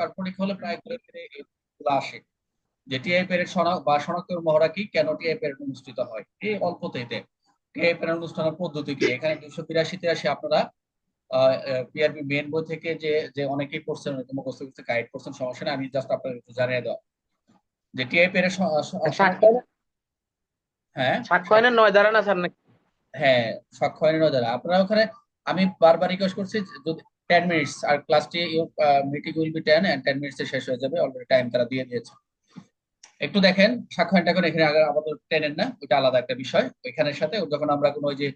কার পরীক্ষা হলে প্রায় ঘুরে ফিরে এগুলো আসে। যে টিআই প্যারেড শনাক্ত বা শনাক্ত মহড়া কি কেন টিআই প্যারেড অনুষ্ঠিত হয়? এই অল্পতেতে। টিআই প্যারেড অনুষ্ঠানের পদ্ধতি কি? এখানে দুশো বিরাশি তিরাশি আপনারা পিআরবি মেন বই থেকে যে যে অনেকেই পড়ছেন অনেকে মুখস্থ করতে গাইড করছেন সমস্যা নেই আমি জাস্ট আপনাদের একটু জানিয়ে দেওয়া। যে টিআই প্যারেড হ্যাঁ? সাক্ষ্য আইনের নয় দ্বারা না স্যার নাকি? হ্যাঁ সাক্ষ্য নয় নজরে আপনারা ওখানে আমি বারবার রিকোয়েস্ট করছি যদি টেন মিনিটস আর ক্লাসটি meeting will be ten and ten মিনিটসে শেষ হয়ে যাবে অলরেডি টাইম তারা দিয়ে দিয়েছে। একটু দেখেন আইনটা করে এখানে আগে আমাদের টেনের না, ওইটা আলাদা একটা বিষয়। ওইখানের সাথে যখন আমরা কোনো ওই যে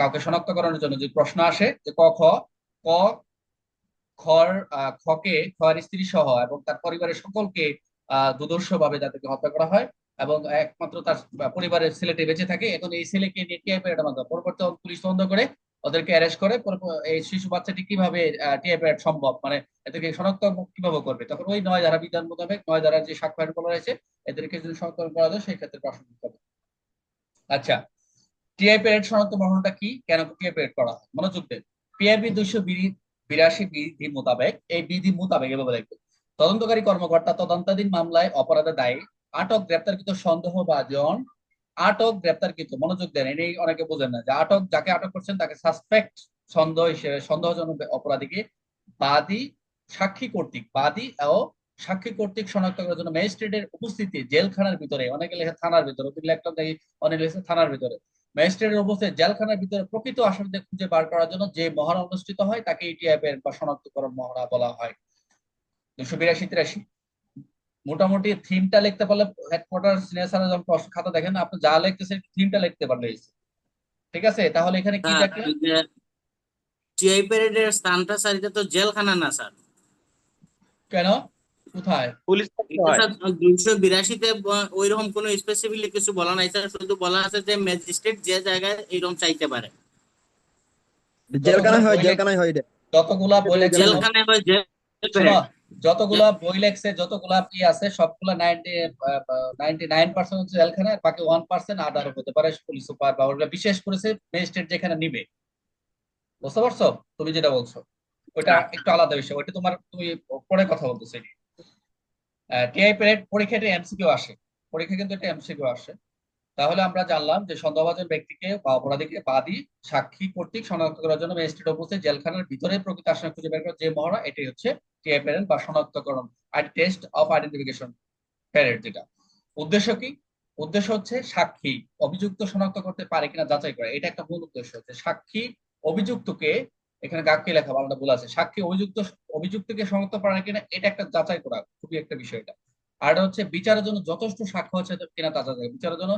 কাউকে শনাক্তকরণের জন্য যে প্রশ্ন আসে যে ক, খ, ক, খর খকে খর স্ত্রী সহ এবং তার পরিবারের সকলকে দুদর্শ ভাবে যাদেরকে হত্যা করা হয় এবং একমাত্র তার পরিবারের ছেলেটি বেঁচে থাকে, এখন এই ছেলেকে নিয়ে প্যারেডের মাধ্যমে পরবর্তী পুলিশ তদন্ত করে ওদেরকে অ্যারেস্ট করে এই শিশু বাচ্চাটি কীভাবে টিআই প্যারেড সম্ভব? মানে এদেরকে শনাক্ত কীভাবে করবে? তখন ওই নয় ধারা বিধান মোতাবেক, নয় ধারা যে আইন বলা রয়েছে এদেরকে যদি শনাক্ত করা যায়, সেই ক্ষেত্রে প্রশ্ন হবে। আচ্ছা টিআই প্যারেড শনাক্ত মহলটা কি? কেন টিআই প্যারেড করা হয়? মনোযোগ দেন। পিআরবি দুইশো বিরাশি বিধি মোতাবেক, এই বিধি মোতাবেক এভাবে দেখবেন। তদন্তকারী কর্মকর্তা তদন্তাধীন মামলায় অপরাধের দায়ে, আটক, গ্রেপ্তারকৃত সন্দেহ বা জন আটক গ্রেপ্তারকৃত মনোযোগ দেন। এই অনেকে বোঝেন না যে আটক, যাকে আটক করছেন তাকে সাসপেক্ট সন্দেহ হিসেবে, সন্দেহজনক অপরাধীকে বাদী সাক্ষী কর্তৃক, বাদী ও সাক্ষী কর্তৃক শনাক্ত করার জন্য ম্যাজিস্ট্রেটের উপস্থিতি জেলখানার ভিতরে, অনেকে লেখে থানার ভিতরে অনেকে লেখা দেখি, অনেক লেখে থানার ভিতরে। ম্যাজিস্ট্রেটের উপস্থিতি জেলখানার ভিতরে প্রকৃত আসামিদের খুঁজে বার করার জন্য যে মহড়া অনুষ্ঠিত হয়, তাকে ইটিআইপ এর বা শনাক্তকরণ মহড়া বলা হয়। দুশো বিরাশি, তিরাশি। মোটামুটি থিমটা লিখতে পারলে হেডকোয়ার্টার সিনিয়র স্যার যখন প্রশ্ন খাতা দেখেন আপনি যা লিখতেছেন থিমটা লিখতে পারলে ঠিক আছে? তাহলে এখানে কি দেখলেন টিআই প্যারেডের স্থানটা স্যার এটা তো জেলখানা না স্যার কেন? কোথায়? পুলিশ দুইশো বিরাশিতে ওইরকম কোনো স্পেসিফিকলি কিছু বলা নাই স্যার শুধু বলা আছে যে ম্যাজিস্ট্রেট যে জায়গায় এইরকম চাইতে পারে। জেলখানায় হয় জেলখানায় হয় এটা। যতগুলা লেখছে জেলখানায় হয় জেল যতগুলা বই লেখছে যতগুলা কি আছে সবগুলা নাইনটি নাইনটি নাইন পার্সেন্ট হচ্ছে বাকি ওয়ান পার্সেন্ট আদারও হতে পারে পুলিশ সুপার বা ওগুলা বিশেষ করেছে ম্যাজিস্ট্রেট যেখানে নিবে। বুঝতে পারছ? তুমি যেটা বলছো। ওইটা একটু আলাদা বিষয়। ওইটা তোমার তুমি পরে কথা বলতেছো টিআই প্যারেড পরীক্ষাটা এমসিকিউ আসে। পরীক্ষা কিন্তু একটা এমসিকিউ আসে। তাহলে আমরা জানলাম যে সন্দেহভাজন ব্যক্তিকে বা অপরাধীকে বাদী, সাক্ষী কর্তৃক শনাক্ত করার জন্য ম্যাজিস্ট্রেট উপস্থিত জেলখানার ভিতরে প্রকৃত আসামি খুঁজে বের করার যে মহড়া, এটাই হচ্ছে টিআই বা শনাক্তকরণ আর টেস্ট অফ আইডেন্টিফিকেশন প্যারেড যেটা। উদ্দেশ্য কি? উদ্দেশ্য হচ্ছে সাক্ষী অভিযুক্ত শনাক্ত করতে পারে কিনা যাচাই করা। এটা একটা মূল উদ্দেশ্য হচ্ছে সাক্ষী অভিযুক্তকে, এখানে গাককে লেখা বাংলা বলা আছে, সাক্ষী অভিযুক্ত, অভিযুক্তকে শনাক্ত পারে কিনা, এটা একটা যাচাই করা, খুবই একটা বিষয় এটা। আর হচ্ছে বিচারের জন্য যথেষ্ট সাক্ষ্য আছে কিনা তা যাচাই। বিচারের জন্য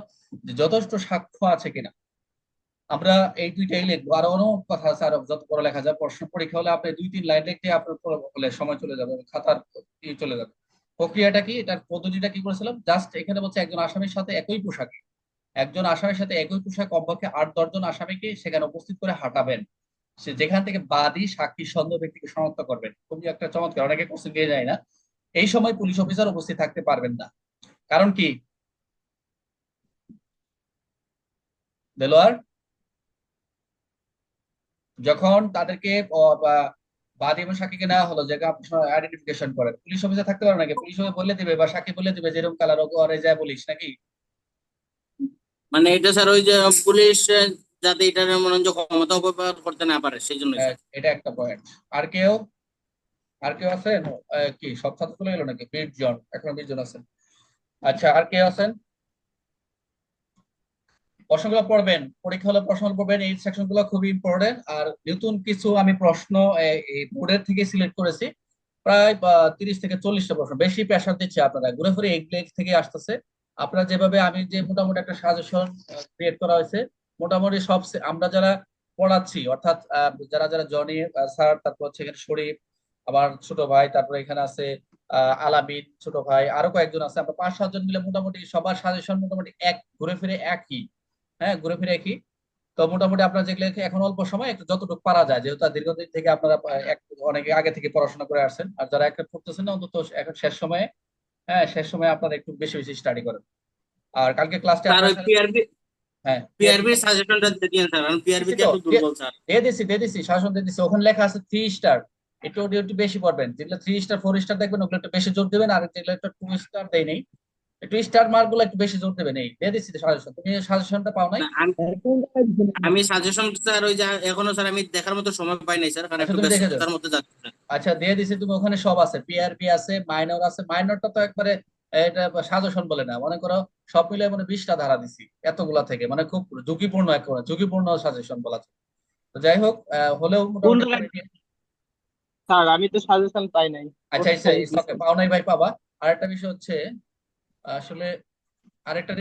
যথেষ্ট সাক্ষ্য আছে কিনা। আমরা এই দুইটাই লিখব। আরও অনেক কথা আছে, আরও যত পড়া লেখা যায়। প্রশ্ন পরীক্ষা হলে আপনি দুই তিন লাইন লিখতে আপনার হলে সময় চলে যাবে, খাতার চলে যাবে। প্রক্রিয়াটা কি? এটার পদ্ধতিটা কি করেছিলাম? জাস্ট এখানে বলছে একজন আসামির সাথে একই পোশাকে। একজন আসামির সাথে একই পোশাক কমপক্ষে আট দশজন আসামিকে সেখানে উপস্থিত করে হাঁটাবেন। সে যেখান থেকে বাদী সাক্ষী সন্দেহ ব্যক্তিকে শনাক্ত করবেন। খুবই একটা চমৎকার, অনেকে কোশ্চেন দিয়ে যায় না। এই সময় পুলিশ অফিসার উপস্থিত থাকতে পারবেন না। কারণ কি? দেলোয়ার যখন তাদেরকে বাদী এবং সাক্ষীকে নেওয়া হলো যে আইডেন্টিফিকেশন করে পুলিশ অফিসার থাকতে পারে নাকি? পুলিশ অফিসার বলে দিবে বা সাক্ষী বলে দিবে যেরকম কালার ওরে যায় বলিস নাকি? মানে এটা স্যার ওই যে পুলিশ যাতে এটার যে ক্ষমতা অপব্যবহার করতে না পারে সেই জন্য হ্যাঁ, এটা একটা পয়েন্ট আর কেউ আর কেউ আছেন? কি, সব ছাত্র চলে গেল নাকি? বিশ জন, এখন বিশ জন আছেন। আচ্ছা আর কেউ আছেন? প্রশ্নগুলো পড়বেন, পরীক্ষা হলে প্রশ্নগুলো পড়বেন এই সেকশনগুলো খুবই ইম্পর্টেন্ট আর নতুন কিছু আমি প্রশ্ন এই বোর্ডের থেকে সিলেক্ট করেছি। প্রায় তিরিশ থেকে চল্লিশটা প্রশ্ন। বেশি প্রেশার দিচ্ছে আপনারা। ঘুরে ফিরে এগুলো থেকে আসতেছে। আপনারা যেভাবে, আমি যে মোটামুটি একটা সাজেশন ক্রিয়েট করা হয়েছে, মোটামুটি সব আমরা যারা পড়াচ্ছি, অর্থাৎ যারা যারা জনি স্যার, তারপর হচ্ছে শরীফ আবার ছোট ভাই তারপরে এখানে আছে আহ, আলামিন ছোট ভাই আরও কয়েকজন আছে। আমরা পাঁচ সাতজন মিলে মোটামুটি সবার সাজেশন মোটামুটি এক ঘুরে ফিরে একই। হ্যাঁ ঘুরে ফিরে একই। তো মোটামুটি আপনারা যেগুলো এখন অল্প সময় একটু যতটুকু পারা যায় যেহেতু দীর্ঘদিন থেকে আপনারা অনেকে আগে থেকে পড়াশোনা করে আসছেন। আর যারা একটা পড়তেছেন না অন্তত এখন শেষ সময়ে হ্যাঁ শেষ সময়ে আপনারা একটু বেশি বেশি স্টাডি করেন। আর কালকে ক্লাসটা পিআরবি হ্যাঁ পিআরবি সাজেশনটা দিয়ে স্যার পিআরবি তে দুর্বল স্যার। দিয়ে দিছি দিয়ে দিছি শাসন দিয়ে দিছি। ওখানে লেখা আছে থ্রি স্টার একটু ওটা একটু বেশি পড়বেন। যেগুলো থ্রি স্টার ফোর স্টার দেখবেন ওগুলো একটু বেশি জোর দেবেন আর যেগুলো একটু টু স্টার দেয় নেই একটু স্টার মার্কগুলো একটু বেশি জোর দেবেন। এই দিয়ে দিচ্ছি সাজেশন তুমি সাজেশনটা পাও নাই? আমি- সাজেশন স্যার ওই যে এখনও স্যার আমি দেখার মতো সময় পাই নাই স্যার কারণ আচ্ছা, একটু ব্যস্ততার মধ্যে যাচ্ছি স্যার। আচ্ছা দিয়ে দিছি তুমি ওখানে সব আছে পিআরবি আছে মাইনর আছে। মাইনরটা তো একবারে এটা সাজেশন বলে না। মনে করো সব মিলে মানে বিশটা ধারা দিছি এতগুলা থেকে। মানে খুব ঝুঁকিপূর্ণ একেবারে ঝুঁকিপূর্ণ সাজেশন বলা যায়। তো যাই হোক হলেও মোটামুটি স্যার আমি তো সাজেশন পাই নাই। আচ্ছা আচ্ছা পাও নাই ভাই পাবা। আরেকটা বিষয় হচ্ছে আসলে আরেকটা